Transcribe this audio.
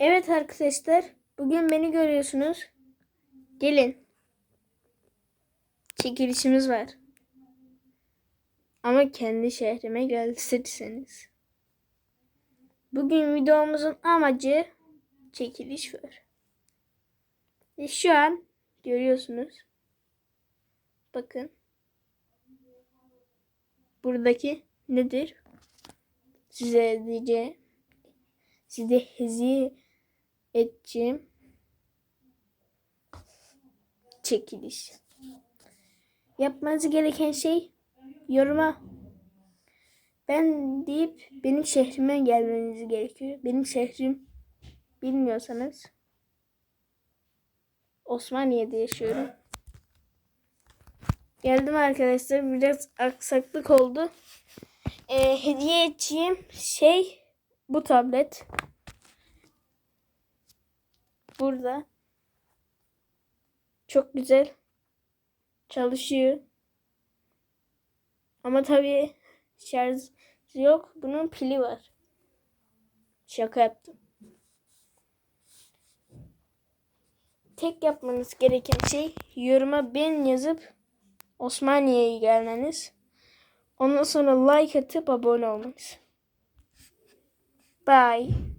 Evet arkadaşlar, bugün beni görüyorsunuz. Gelin. Çekilişimiz var. Ama kendi şehrime gelirseniz. Bugün videomuzun amacı çekiliş var. Ve şu an görüyorsunuz. Bakın. Buradaki nedir? Size diyeceğim. Size hediye edeceğim çekiliş. Yapmanız gereken şey yoruma ben deyip benim şehrime gelmeniz gerekiyor. Benim şehrim bilmiyorsanız Osmaniye'de yaşıyorum. Geldim arkadaşlar. Biraz aksaklık oldu. Ee, hediye edeceğim şey bu tablet. Burada. Çok güzel. Çalışıyor. Ama tabii şarj yok. Bunun pili var. Şaka yaptım. Tek yapmanız gereken şey yoruma ben yazıp Osmaniye'ye gelmeniz. Ondan sonra like atıp abone olmanız. Bye.